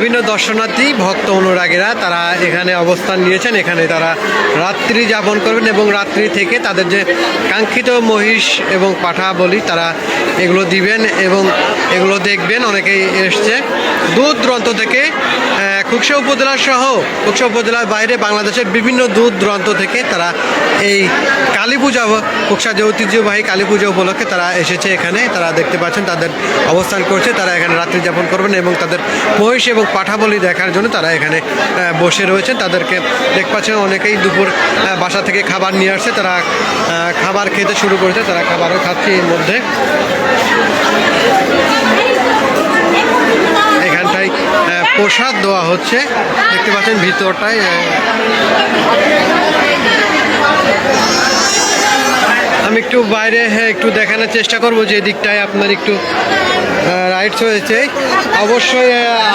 বিভিন্ন দর্শনার্থী, ভক্ত অনুরাগীরা তারা এখানে অবস্থান নিয়েছেন। এখানে তারা রাত্রি যাপন করবেন এবং রাত্রি থেকে তাদের যে কাঙ্ক্ষিত মহিষ এবং পাঠা বলি তারা এগুলো দিবেন এবং এগুলো দেখবেন। অনেকেই এসছে। দূর দূরান্ত থেকে খুকসা উপজেলা সহ খুকসা উপজেলার বাইরে বাংলাদেশের বিভিন্ন দূর দূরান্ত থেকে তারা এই কালী পূজা খুকসা যে ঐতিহ্যবাহী কালী পূজা উপলক্ষে তারা এসেছে এখানে। তারা দেখতে পাচ্ছেন তাদের অবস্থান করছে। তারা এখানে রাত্রি যাপন করবেন এবং তাদের মহিষ এবং পাঠাবলি দেখার জন্য তারা এখানে বসে রয়েছেন। তাদেরকে দেখতে পাচ্ছেন অনেকেই দুপুর বাসা থেকে খাবার নিয়ে আসছে। তারা খাবার খেতে শুরু করেছে। তারা খাবারও খাচ্ছে এর মধ্যে। এখানটায় প্রসাদ দেওয়া হচ্ছে। দেখতে পাচ্ছেন ভিতরটায় আমি একটু বাইরে হ্যাঁ, একটু দেখানোর চেষ্টা করব যে দিকটায় আপনার একটু রাইটস হয়েছে। অবশ্যই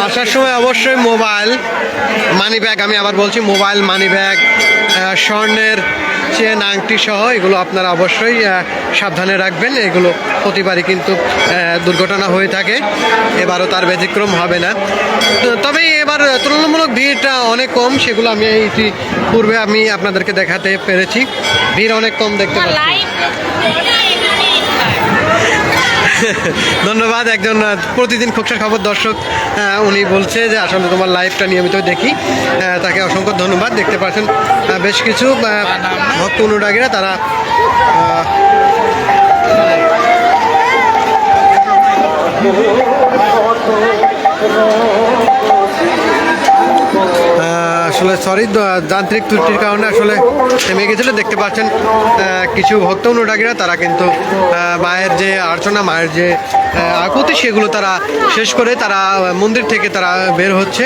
আসার সময় অবশ্যই মোবাইল মানি ব্যাগ আমি আবার বলছি মোবাইল মানি ব্যাগ স্বর্ণের চেন আংটি সহ এগুলো আপনারা অবশ্যই সাবধানে রাখবেন। এগুলো প্রতিবারই কিন্তু দুর্ঘটনা হয়ে থাকে। এবারও তার ব্যতিক্রম হবে না। তবে এবার তুলনামূলক ভিড়টা অনেক কম সেগুলো আমি এই পূর্বে আমি আপনাদেরকে দেখাতে পেরেছি। ভিড় অনেক কম দেখতে পাচ্ছি। ধন্যবাদ একজন প্রতিদিন খুকসার খবর দর্শক উনি বলছে যে আসলে তোমার লাইভটা নিয়মিত দেখি। তাকে অসংখ্য ধন্যবাদ দেখতে পাচ্ছেন বেশ কিছু ভক্ত অনুরাগীরা তারা আহ, আসলে সরি যান্ত্রিক ত্রুটির কারণে আসলে থেমে গেছিল। দেখতে পাচ্ছেন কিছু ভক্ত অনুরাগীরা, তারা কিন্তু মায়ের যে আর্চনা, মায়ের যে আকুতি, সেগুলো তারা শেষ করে তারা মন্দির থেকে তারা বের হচ্ছে।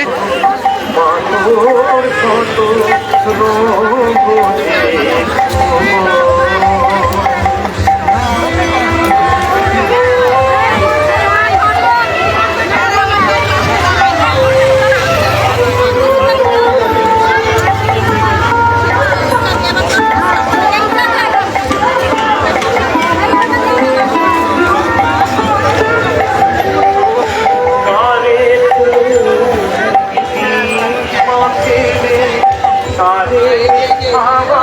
啊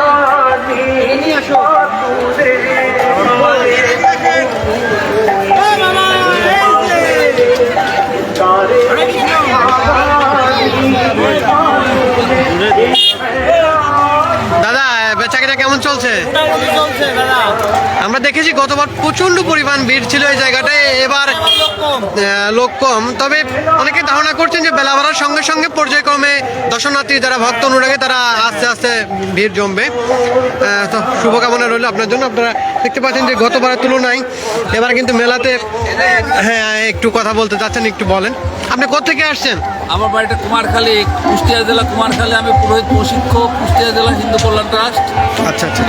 দেখেছি গতবার প্রচণ্ড পরিমাণ ভিড় ছিল এই জায়গাটায়। এবার লোক কম। তবে অনেকে ধারণা করছেন যে বেলা বাড়ার সঙ্গে সঙ্গে পর্যায়ক্রমে দর্শনার্থী যারা ভক্ত অনুরাগে, তারা আস্তে আস্তে ভিড় জমবে। তো শুভকামনা রইল আপনার জন্য। আপনারা দেখতে পাচ্ছেন যে গতবারের তুলনায় এবার কিন্তু মেলাতে হ্যাঁ একটু কথা বলতে চাচ্ছেন, একটু বলেন। আপনি কোথেকে আসছেন? আমার বাড়িটা কুমারখালী কুষ্টিয়া জেলা কুমারখালী। আমি পুরোহিত প্রশিক্ষক কুষ্টিয়া জেলা হিন্দু কল্যাণ ট্রাস্ট। আচ্ছা আচ্ছা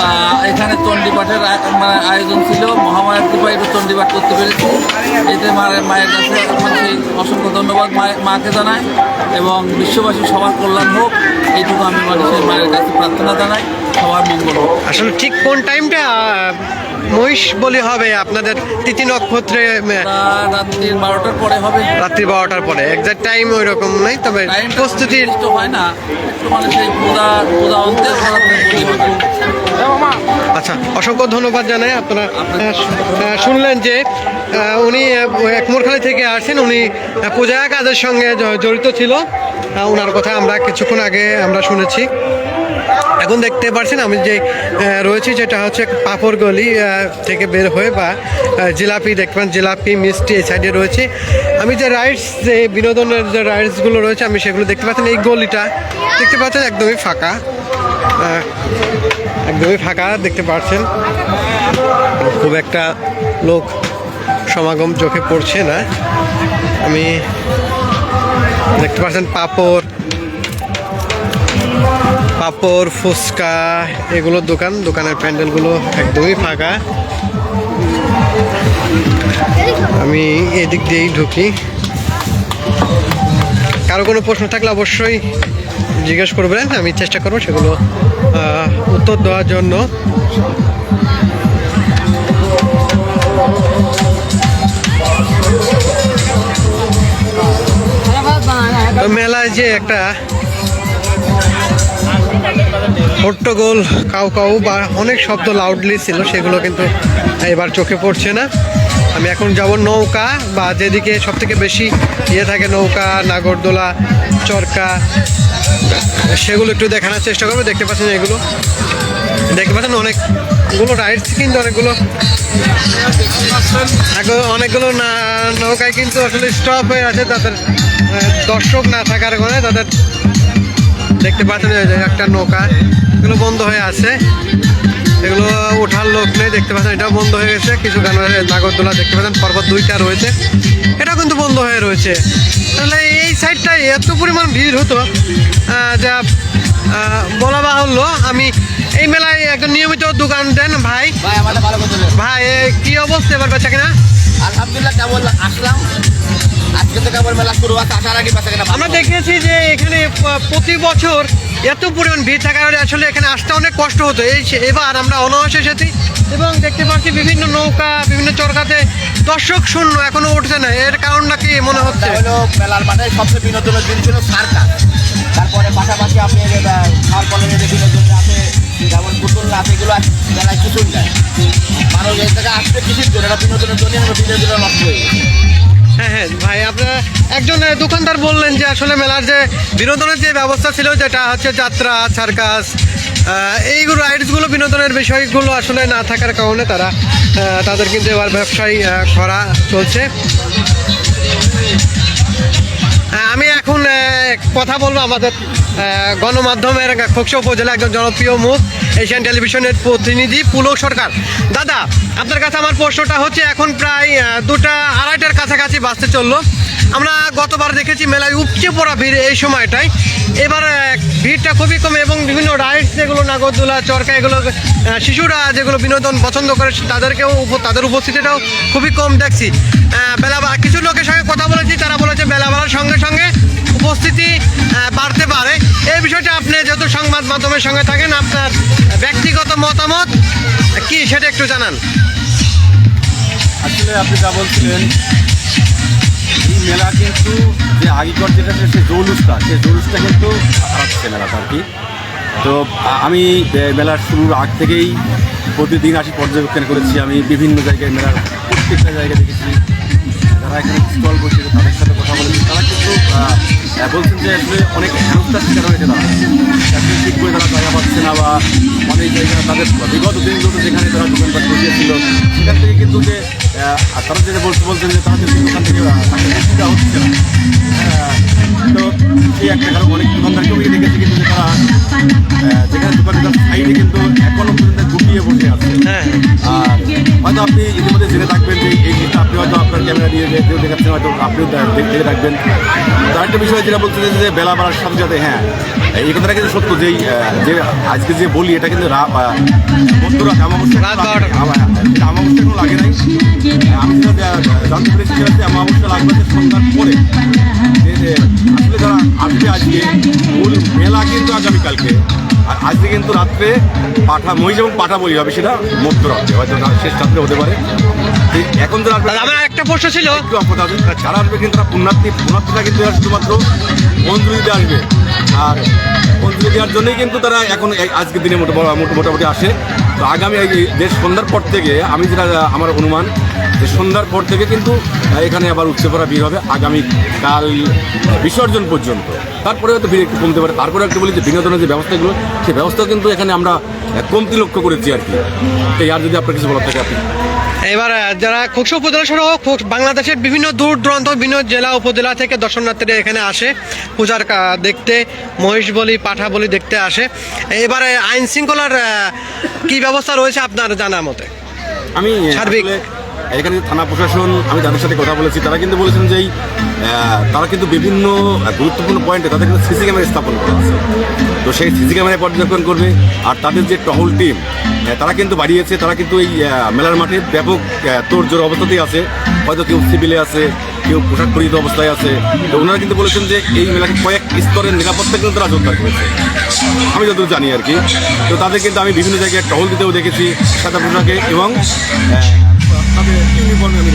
এখানে চণ্ডীপাঠের মানে আয়োজন ছিল। মহামায়ার কৃপায় একটু চণ্ডীপাঠ করতে পেরেছি। এতে মায়ের মায়ের কাছে সেই অসংখ্য ধন্যবাদ মায়ের মাকে জানাই এবং বিশ্ববাসী সবার কল্যাণ হোক। এইটুকু আমি মানুষের মায়ের কাছে প্রার্থনা জানাই। সবার মঙ্গল হোক। আসলে ঠিক কোন টাইমটা মহিষ বলি হবে আপনাদের তিথি নক্ষত্রে আহ, রাত্রি বারোটার পরে হবে। রাত্রি বারোটার পরে। এক্সাক্ট টাইম ওই রকম নাই তবে প্রস্তুতির হয় না। মানে সেই পূজা পূজা অন্তে আচ্ছা অসংখ্য ধন্যবাদ জানাই আপনারা শুনলেন যে উনি একমোরখালি থেকে আসছেন উনি পূজা কাজের সঙ্গে জড়িত ছিল। ওনার কথা আমরা কিছুক্ষণ আগে আমরা শুনেছি। এখন দেখতে পাচ্ছেন আমি যে রয়েছি যেটা হচ্ছে পাপড় গলি থেকে বের হয়ে বা জিলাপি দেখবেন জিলাপি, মিষ্টি এই সাইডে রয়েছে। আমি যে রাইডস যে বিনোদনের যে রাইডসগুলো রয়েছে, আমি সেগুলো দেখতে পাচ্ছেন। এই গলিটা দেখতে পাচ্ছেন একদমই ফাঁকা। একদমই ফাঁকা দেখতে পাচ্ছেন। খুব একটা লোক সমাগম চোখে পড়ছে না। আমি দেখতে পাচ্ছেন পাপড় পাপড়, ফুচকা এগুলোর দোকান। দোকানের প্যান্ডেলগুলো একদমই ফাঁকা। আমি এদিক দিয়েই ঢুকি। কারও কোনো প্রশ্ন থাকলে অবশ্যই জিজ্ঞেস করবেন। আমি চেষ্টা করব সেগুলো উত্তর দেওয়ার জন্য। মেলায় যে একটা হট্টগোল কাউ কাউ বা অনেক শব্দ লাউডলি ছিল, সেগুলো কিন্তু এবার চোখে পড়ছে না। আমি এখন যাব নৌকা বা যেদিকে সব থেকে বেশি ইয়ে থাকে, নৌকা, নাগরদোলা, চরকা, সেগুলো একটু দেখানোর চেষ্টা করব। দেখতে পাচ্ছেন এগুলো? দেখতে পাচ্ছেন অনেকগুলো রাইডস কিন্তু অনেকগুলো। অনেকগুলো নৌকায় কিন্তু আসলে স্টপ হয়ে আছে, তাদের দর্শক না থাকার কারণে তাদের দেখতে পাচ্ছেন একটা নৌকা এগুলো বন্ধ হয়ে আছে। এগুলো ওঠার লোক নেই দেখতে পাচ্ছেন এটাও বন্ধ হয়ে গেছে। কিছু গান নাগরদোলা দেখতে পাচ্ছেন পর্বত দুইটা রয়েছে। এটা কিন্তু বন্ধ হয়ে রয়েছে। তাহলে এই সাইডটায় এত পরিমাণ ভিড় হতো যা বলা বাহুল্য। আমি এই মেলায় একজন নিয়মিত দোকান দেন ভাই। ভাই কি অবস্থা এবার বেচা কিনা? আলহামদুলিল্লাহ কেবল আসলাম। আজকে তো কেবল মেলা শুরু আছে আসার আগে পাশে আমরা দেখেছি যে এখানে প্রতি বছর এত পরিমাণ ভিড় থাকার কারণে আসলে এখানে আসতে অনেক কষ্ট হতো। এই এবার আমরা অনায়াসে এসেছি এবং দেখতে পাচ্ছি বিভিন্ন নৌকা বিভিন্ন চরকাতে দর্শক শূন্য এখনও উঠছে না। এর কারণ নাকি মনে হচ্ছে? হলো মেলার মাঠে সবচেয়ে বিনোদনের দিন ছিল সার্কাস তারপরে পাশাপাশি আপনি যে বিনোদন আছে যেমন পুতুল নাচ এগুলো মেলায় কিছুই নাই। মানুষ এই থেকে আসছে কিছুর জন্য বিনোদনের জন্য আমরা বিনোদনের নষ্ট হয়ে গেছে। হ্যাঁ হ্যাঁ ভাই আপনার একজন দোকানদার বললেন যে আসলে মেলার যে বিনোদনের যে ব্যবস্থা ছিল যেটা হচ্ছে যাত্রা সার্কাস এইগুলো রাইডসগুলো বিনোদনের বিষয়গুলো আসলে না থাকার কারণে তারা তাদের কিন্তু এবার ব্যবসায় করা চলছে। হ্যাঁ, আমি এখন কথা বলব আমাদের গণমাধ্যমের খোকসা উপজেলা একজন জনপ্রিয় মুখ, এশিয়ান টেলিভিশনের প্রতিনিধি পুলক সরকার। দাদা, আপনার কাছে আমার প্রশ্নটা হচ্ছে, এখন প্রায় দুটা আড়াইটার কাছাকাছি বাঁচতে চলল। আমরা গতবার দেখেছি মেলায় উপচে পড়া ভিড় এই সময়টায়। এবার ভিড়টা খুবই কম এবং বিভিন্ন রাইডস যেগুলো নাগরদোলা, চরকা, এগুলো শিশুরা যেগুলো বিনোদন পছন্দ করে, তাদেরকেও তাদের উপস্থিতিটাও খুবই কম দেখছি। বেলা কিছু লোকের সঙ্গে কথা বলেছি, তারা বলেছে বেলা সঙ্গে সঙ্গে উপস্থিতি বাড়তে পারে। এই বিষয়টা আপনি যেহেতু সংবাদ মাধ্যমের সঙ্গে থাকেন, আপনার ব্যক্তিগত মতামত কি সেটা একটু জানান। আসলে আপনি যা বলছিলেন, এই মেলা কিন্তু যে আগেকার যেটা সে জৌলুসটা, সেই জৌলুসটা কিন্তু হারাচ্ছে মেলাটা আর কি। তো আমি মেলার শুরুর আগ থেকেই প্রতিদিন আসি পর্যবেক্ষণ করেছি। আমি বিভিন্ন জায়গায় মেলার প্রত্যেকটা জায়গায় দেখেছি। যারা এখানে স্টল বসেছে তাদের সাথে কথা বলেছি, তারা কিন্তু বলছেন যে আসলে অনেক হেনস্থার শিকার হয়েছে তারা। আসলে ঠিক করে তারা জায়গা পাচ্ছে না বা অনেক জায়গায় তাদের বিগত দিনগুলোতে যেখানে তারা দোকানপাট বসিয়েছিল সেখান থেকে কিন্তু যে তারা যেটা বলতে বলছেন যে তারা কিন্তু ওখান থেকে তাদের সুবিধা হচ্ছে না। তো সেই একটা কারণ অনেক দোকানদারকেও আমি দেখেছি কিন্তু তারা যেখানে দোকানদার সাইডে কিন্তু এখনও পর্যন্ত গুটিয়ে বসে আছে। হ্যাঁ। আর হয়তো আপনি ইতিমধ্যে জেনে থাকবেন যে এই জিনিসটা আপনি হয়তো আপনার ক্যামেরা দিয়ে দেখাচ্ছেন হয়তো আপনিও দেখে রাখবেন আরেকটা বিষয় যেটা বলতে চাই যে বেলা বাড়ার সাথে সাথে হ্যাঁ এই কথাটা কিন্তু সত্য যেই যে আজকে যে বলি এটা কিন্তু রা- আহ, মধ্যরাত অমাবস্যা রাত বারোটা। অমাবস্যা কোনো লাগে নাই। আমি যেটা জানতে পেরেছি সেটা হচ্ছে অমাবস্যা লাগবে সন্ধ্যার পরে। আসলে যারা আসবে আজকে মূল মেলা কিন্তু আগামীকালকে। আর আজকে কিন্তু রাত্রে পাঠা মহিষ এবং পাঠা বলি হবে সেটা মধ্যরাত্রে হয়তো শেষ রাত্রে হতে পারে। এখন দাদা, আমার একটা প্রশ্ন ছিল। যারা আসবে কিন্তু তারা পুণ্যার্থী পুণ্যার্থীরা কিন্তু শুধুমাত্র মঞ্জুরি দিতে আসবে। আর মঞ্জুরি দেওয়ার জন্যই কিন্তু তারা এখন আজকের দিনে মোটা মোটা- মোটামুটি আসে। তো আগামী এই যে সন্ধ্যার পর থেকে আমি যেটা আমার অনুমান যে সন্ধ্যার পর থেকে কিন্তু এখানে আবার উঠছে পড়া ভিড় হবে আগামী কাল বিসর্জন পর্যন্ত। তারপরে হয়তো ভিড় একটু কমতে পারে। তারপরে একটু বলি যে বিনোদনের যে ব্যবস্থাগুলো সেই ব্যবস্থা কিন্তু এখানে আমরা কমতি লক্ষ্য করেছি আর কি। এই আর যদি আপনার কিছু বলার থাকে আপনি এবার যারা খোকসা উপজেলা সহ বাংলাদেশের বিভিন্ন দূর দূরান্ত বিভিন্ন জেলা উপজেলা থেকে দর্শনার্থীরা এখানে আসে। পূজার কা- দেখতে মহিষ বলি পাঠা বলি দেখতে আসে। এবারে আইন শৃঙ্খলার কি ব্যবস্থা রয়েছে আপনার জানা মতে? আমি সার্বিক। এখানে থানা প্রশাসন, আমি তাদের সাথে কথা বলেছি, তারা কিন্তু বলেছেন যে তারা কিন্তু বিভিন্ন গুরুত্বপূর্ণ পয়েন্টে তাদের কিন্তু সিসি ক্যামেরা স্থাপন করা আছে। তো সেই সিসি ক্যামেরায় পর্যবেক্ষণ করবে, আর তাদের যে টহল টিম তারা কিন্তু বাড়িয়েছে, তারা কিন্তু এই মেলার মাঠে ব্যাপক তোড়জোড় অবস্থাতেই আছে। হয়তো কেউ সিভিলে আছে, কেউ পোশাক পরিহিত অবস্থায় আছে। তো ওনারা কিন্তু বলেছেন যে এই মেলাকে কয়েক স্তরের নিরাপত্তা কিন্তু তারা জোরদার করেছে। আমি যতদূর জানি আর কি। তো তাদের কিন্তু আমি বিভিন্ন জায়গায় টহল দিতেও দেখেছি, সাদা পোশাকে এবং ইউনিফর্মে আমি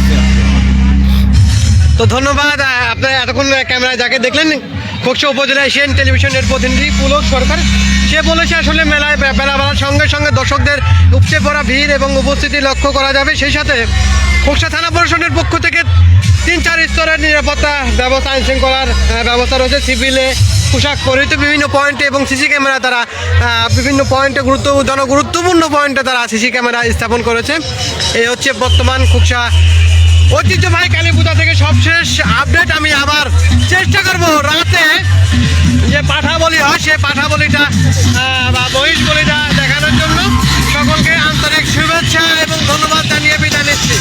আছে তো ধন্যবাদ আপনারা এতক্ষণ ক্যামেরায় যাকে দেখলেন কোকসা উপজেলা এশিয়ান টেলিভিশনের প্রতিনিধি পুলক সরকার। সে বলেছে, আসলে মেলায় বেলা বাড়ার সঙ্গে সঙ্গে দর্শকদের উপচে পড়া ভিড় এবং উপস্থিতি লক্ষ্য করা যাবে। সেই সাথে কোকসা থানা প্রশাসনের পক্ষ থেকে তিন চার স্তরের নিরাপত্তা ব্যবস্থা আইন শৃঙ্খলার ব্যবস্থা রয়েছে। সিভিলে পোশাক পরিহিত বিভিন্ন পয়েন্টে এবং সিসি ক্যামেরা তারা বিভিন্ন পয়েন্টে গুরুত্ব, জনগুরুত্বপূর্ণ পয়েন্টে তারা সিসি ক্যামেরা স্থাপন করেছে। এই হচ্ছে বর্তমান খুকসা ঐতিহ্যবাহী কালী পূজা থেকে সবশেষ আপডেট আমি আবার চেষ্টা করব রাতে। যে পাঠাবলি হয়, সে পাঠাবলিটা বা বহিষ বলিটা দেখানোর জন্য। সকলকে আন্তরিক শুভেচ্ছা এবং ধন্যবাদ জানিয়ে বিদায় নিচ্ছি।